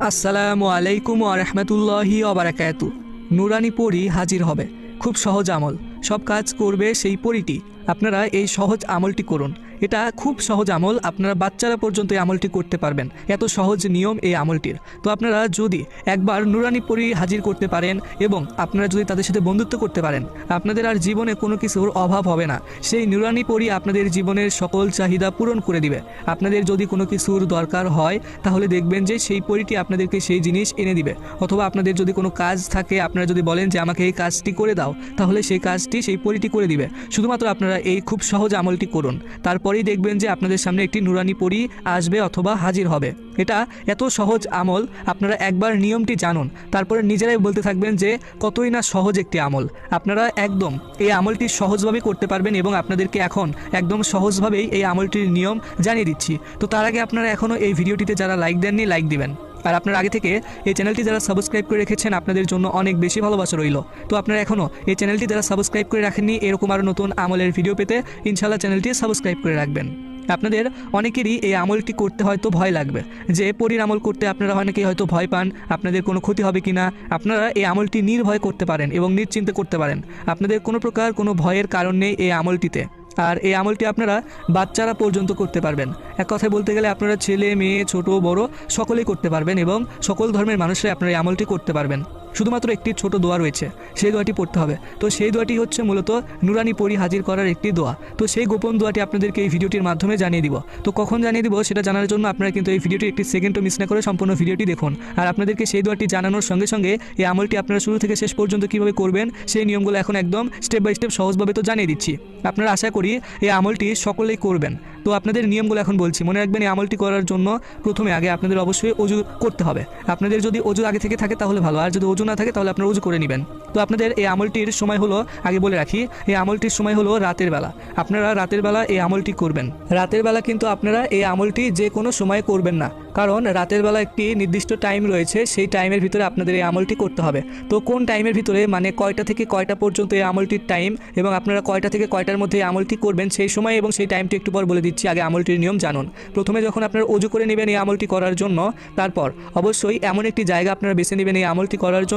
আসসালামু আলাইকুম আরহামতুল্লাহি অবরাকাত নুরানি পরি হাজির হবে। খুব সহজ আমল। সব কাজ করবে সেই পরিটি। আপনারা এই সহজ আমলটি করুন। এটা খুব সহজ আমল, আপনারা বাচ্চারা পর্যন্ত এই আমলটি করতে পারবেন। এত সহজ নিয়ম এই আমলটির। তো আপনারা যদি একবার নুরানি পরি হাজির করতে পারেন এবং আপনারা যদি তাদের সাথে বন্ধুত্ব করতে পারেন, আপনাদের আর জীবনে কোনো কিছুর অভাব হবে না। সেই নুরানি পরি আপনাদের জীবনের সকল চাহিদা পূরণ করে দিবে। আপনাদের যদি কোনো কিছুর দরকার হয়, তাহলে দেখবেন যে সেই পরিটি আপনাদেরকে সেই জিনিস এনে দিবে। অথবা আপনাদের যদি কোনো কাজ থাকে, আপনারা যদি বলেন যে আমাকে এই কাজটি করে দাও, তাহলে সেই কাজটি, সেই পরিটি করে দিবে। শুধুমাত্র আপনারা এই খুব সহজ আমলটি করুন। তারপরেই দেখবেন যে আপনাদের সামনে একটি নুরানি পরী আসবে অথবা হাজির হবে। এটা এত সহজ আমল, আপনারা একবার নিয়মটি জানুন। তারপরে নিজেরাই বলতে থাকবেন যে কতই না সহজ একটি আমল। আপনারা একদম এই আমলটি সহজভাবে করতে পারবেন এবং আপনাদেরকে এখন একদম সহজভাবেই এই আমলটির নিয়ম জানিয়ে দিচ্ছি। তো তার আগে আপনারা এখনও এই ভিডিওটিতে যারা লাইক দেননি লাইক দিবেন। আর আপনার আগে থেকে এই চ্যানেলটি যারা সাবস্ক্রাইব করে রেখেছেন, আপনাদের জন্য অনেক বেশি ভালোবাসা রইল। তো আপনারা এখনও এই চ্যানেলটি যারা সাবস্ক্রাইব করে রাখেননি, এরকম আরও নতুন আমলের ভিডিও পেতে ইনশাল্লাহ চ্যানেলটি সাবস্ক্রাইব করে রাখবেন। আপনাদের অনেকেরই এই আমলটি করতে হয়তো ভয় লাগবে, যে পরীর আমল করতে আপনারা অনেকেই হয়তো ভয় পান, আপনাদের কোনো ক্ষতি হবে কি না আপনারা এই আমলটি নির্ভয় করতে পারেন এবং নিশ্চিন্তে করতে পারেন। আপনাদের কোনো প্রকার কোনো ভয়ের কারণ নেই এই আমলটিতে। আর এই আমলটি আপনারা বাচ্চারা পর্যন্ত করতে পারবেন। এক কথায় বলতে গেলে আপনারা ছেলে, মেয়ে, ছোট, বড় সকলেই করতে পারবেন এবং সকল ধর্মের মানুষরাই আপনারা এই আমলটি করতে পারবেন। শুধুমাত্র একটি ছোট দোয়া রয়েছে, সেই দোয়াটি পড়তে হবে। তো সেই দোয়াটি হচ্ছে মূলত নুরানি পরি হাজির করার একটি দোয়া। তো সেই গোপন দোয়াটি আপনাদেরকে এই ভিডিওটির মাধ্যমে জানিয়ে দিব। তো কখন জানিয়ে দিব সেটা জানার জন্য আপনারা কিন্তু এই ভিডিওটি একটি সেকেন্ডও মিস না করে সম্পূর্ণ ভিডিওটি দেখুন। আর আপনাদেরকে সেই দোয়াটি জানানোর সঙ্গে সঙ্গে এই আমলটি আপনারা শুরু থেকে শেষ পর্যন্ত কীভাবে করবেন, সেই নিয়মগুলো এখন একদম স্টেপ বাই স্টেপ সহজভাবে তো জানিয়ে দিচ্ছি। আপনারা আশা করি এই আমলটি সকলেই করবেন। তো আপনাদের নিয়মগুলো এখন বলছি, মনে রাখবেন এই আমলটি করার জন্য প্রথমে আগে আপনাদের অবশ্যই অজু করতে হবে। আপনাদের যদি অজু আগে থেকে থাকে তাহলে ভালো, আর যদি অজু না থাকে তাহলে আপনারা উজু করে নেবেন। তো আপনাদের এই আমলটির সময় হলো, আগে বলে রাখি, এই আমলটির সময় হলো রাতের বেলা। আপনারা রাতের বেলা এই আমলটি করবেন। রাতের বেলা কিন্তু আপনারা এই আমলটি যে কোনো সময় করবেন না। কারণ রাতের বেলা একটি নির্দিষ্ট টাইম রয়েছে, সেই টাইমের ভিতরে আপনাদের এই আমলটি করতে হবে। তো কোন টাইমের ভিতরে মানে কয়টা থেকে কয়টা পর্যন্ত এই আমলটির টাইম এবং আপনারা কয়টা থেকে কয়টার মধ্যে এই আমলটি করবেন সেই সময় এবং সেই টাইমটি একটু পর বলে দিচ্ছি, আগে আমলটির নিয়ম জানুন। প্রথমে যখন আপনারা অজু করে নেবেন এই আমলটি করার জন্য, তারপর অবশ্যই এমন একটি জায়গা আপনারা বেছে নেবেন এই আমলটি করার জন্য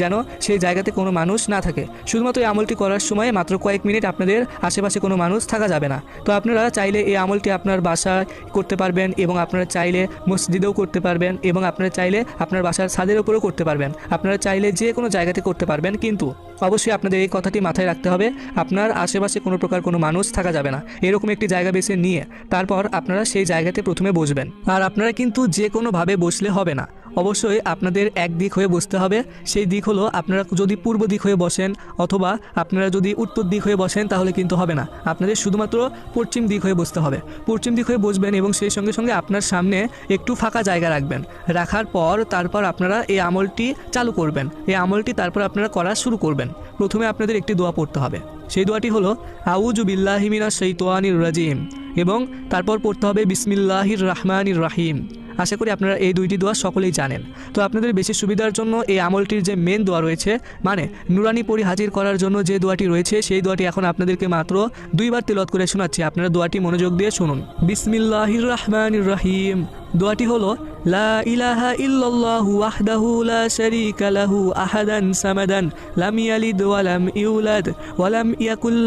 যেন সেই জায়গাতে কোনো মানুষ না থাকে। শুধুমাত্র এই আমলটি করার সময় মাত্র কয়েক মিনিট আপনাদের আশেপাশে কোনো মানুষ থাকা যাবে না। তো আপনারা চাইলে এই আমলটি আপনার বাসায় করতে পারবেন এবং আপনারা চাইলে মসজিদেও করতে পারবেন এবং আপনারা চাইলে আপনার বাসার ছাদের উপরেও করতে পারবেন। আপনারা চাইলে যে কোনো জায়গাতে করতে পারবেন, কিন্তু অবশ্যই আপনাদের এই কথাটি মাথায় রাখতে হবে, আপনার আশেপাশে কোনো প্রকার কোনো মানুষ থাকা যাবে না। এরকম একটি জায়গা বেছে নিয়ে তারপর আপনারা সেই জায়গাতে প্রথমে বসবেন। আর আপনারা কিন্তু যে কোনোভাবে বসলে হবে না। অবশ্যই আপনাদের এক দিক হয়ে বসতে হবে। সেই দিক হলো আপনারা যদি পূর্ব দিক হয়ে বসেন অথবা আপনারা যদি উত্তর দিক হয়ে বসেন তাহলে কিন্তু হবে না। আপনাদের শুধুমাত্র পশ্চিম দিক হয়ে বসতে হবে। পশ্চিম দিক হয়ে বসবেন এবং সেই সঙ্গে সঙ্গে আপনার সামনে একটু ফাঁকা জায়গা রাখবেন। রাখার পর তারপর আপনারা এই আমলটি চালু করবেন। এই আমলটি তারপর আপনারা করা শুরু করবেন। প্রথমে আপনাদের একটি দোয়া পড়তে হবে। সেই দোয়াটি হলো আউজু বিল্লাহিমিনা সৈতোয়ানির রাজিম এবং তারপর পড়তে হবে, বিসমিল্লাহির রহমানির রাহিম আশা করি আপনারা এই দুইটি দোয়া সকলেই জানেন। তো আপনাদের বেশি সুবিধার জন্য এই আমলটির যে মেন দোয়া রয়েছে মানে নুরানি পরি হাজির করার জন্য যে দোয়াটি রয়েছে, সেই দোয়াটি এখন আপনাদেরকে মাত্র দুইবার তেলত করে শোনাচ্ছি। আপনারা দোয়াটি মনোযোগ দিয়ে শুনুন। বিসমিল্লাহির রহমানির রহিম। দোয়াটি হলো, লা ইলাহা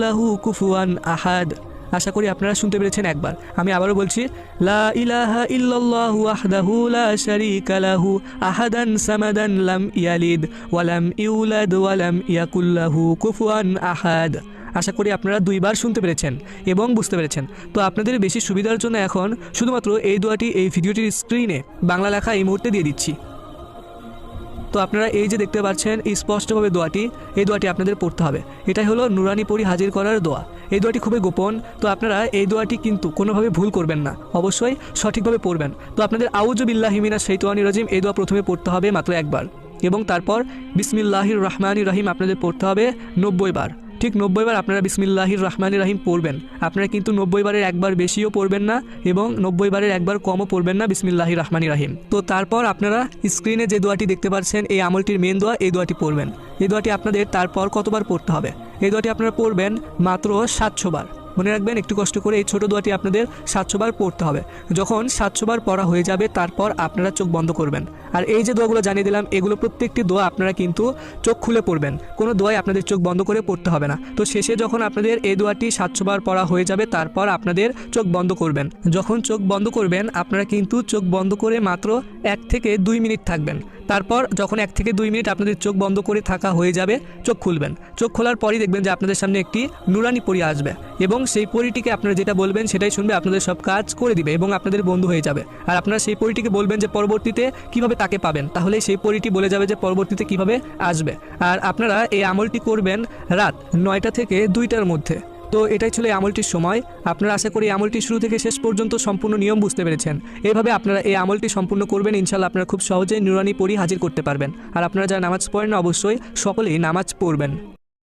লা কুফুয়ান আহাদ। আশা করি আপনারা শুনতে পেরেছেন একবার। আমি আবারও বলছি, লা ইলাহা ইল্লাল্লাহু ওয়াহদাহু লা শারীকা লাহু, আহাদান সামাদান লাম ইয়ালিদ, ওয়া লাম ইউলাদ, ওয়া লাম ইয়াকুল লাহু কুফুয়ান আহাদ। আশা করি আপনারা দুইবার শুনতে পেরেছেন এবং বুঝতে পেরেছেন। তো আপনাদের বেশি সুবিধার জন্য এখন শুধুমাত্র এই দোয়াটি, এই ভিডিওটির স্ক্রিনে বাংলা লেখা এই মুহূর্তে দিয়ে দিচ্ছি। তো আপনারা এই যে দেখতে পাচ্ছেন স্পষ্টভাবে দোয়াটি, এই দোয়াটি আপনাদের পড়তে হবে। এটাই হলো নুরানি পরি হাজির করার দোয়া। এই দোয়াটি খুবই গোপন, তো আপনারা এই দোয়াটি কিন্তু কোনোভাবে ভুল করবেন না। অবশ্যই সঠিকভাবে পড়বেন। তো আপনাদের আউজুবিল্লাহ হিমিনা সৈতওয়ানি রাজিম এই দোয়া প্রথমে পড়তে হবে মাত্র একবার এবং তারপর বিসমিল্লাহির রহমানি রহিম আপনাদের পড়তে হবে নব্বই বার। ঠিক নব্বই বার আপনারা বিসমিল্লাহির রহমান রাহিম পড়বেন। আপনারা কিন্তু নব্বই বারের একবার বেশিও পড়বেন না এবং নব্বই বারের একবার কমও পড়বেন না বিসমিল্লাহির রহমান রাহিম। তো তারপর আপনারা স্ক্রিনে যে দোয়াটি দেখতে পাচ্ছেন, এই আমলটির মেন দোয়া, এই দোয়াটি পড়বেন। এই দোয়াটি আপনাদের তারপর কতবার পড়তে হবে? এই দোয়াটি আপনারা পড়বেন মাত্র সাতশো বার। মনে রাখবেন, একটু কষ্ট করে এই ছোট দোয়াটি আপনাদের সাতশো বার পড়তে হবে। যখন সাতশো বার পড়া হয়ে যাবে, তারপর আপনারা চোখ বন্ধ করবেন। আর এই যে দোয়াগুলো জানিয়ে দিলাম, এগুলো প্রত্যেকটি দোয়া আপনারা কিন্তু চোখ খুলে পড়বেন। কোনো দোয়াই আপনাদের চোখ বন্ধ করে পড়তে হবে না। তো শেষে যখন আপনাদের এই দোয়াটি সাতশো বার পড়া হয়ে যাবে, তারপর আপনাদের চোখ বন্ধ করবেন। যখন চোখ বন্ধ করবেন, আপনারা কিন্তু চোখ বন্ধ করে মাত্র এক থেকে দুই মিনিট থাকবেন। তারপর যখন এক থেকে দুই মিনিট আপনাদের চোখ বন্ধ করে থাকা হয়ে যাবে, চোখ খুলবেন। চোখ খোলার পরই দেখবেন যে আপনাদের সামনে একটি নুরানি পরি আসবে এবং সেই পরিটিকে আপনারা যেটা বলবেন সেটাই শুনবে, আপনাদের সব কাজ করে দিবে এবং আপনাদের বন্ধু হয়ে যাবে। আর আপনারা সেই পরিটিকে বলবেন যে পরবর্তীতে কীভাবে তাকে পাবেন, তাহলে সেই পরিটি বলে যাবে যে পরবর্তীতে কীভাবে আসবে। আর আপনারা এই আমলটি করবেন রাত নয়টা থেকে দুইটার মধ্যে। তো এটাই ছিল এই আমলটির সময়। আপনারা আশা করি আমলটি শুরু থেকে শেষ পর্যন্ত সম্পূর্ণ নিয়ম বুঝতে পেরেছেন। এভাবে আপনারা এই আমলটি সম্পূর্ণ করবেন ইনশাল্লাহ আপনারা খুব সহজেই নুরানি পরি হাজির করতে পারবেন। আর আপনারা যারা নামাজ পড়েন, অবশ্যই সকলেই নামাজ পড়বেন।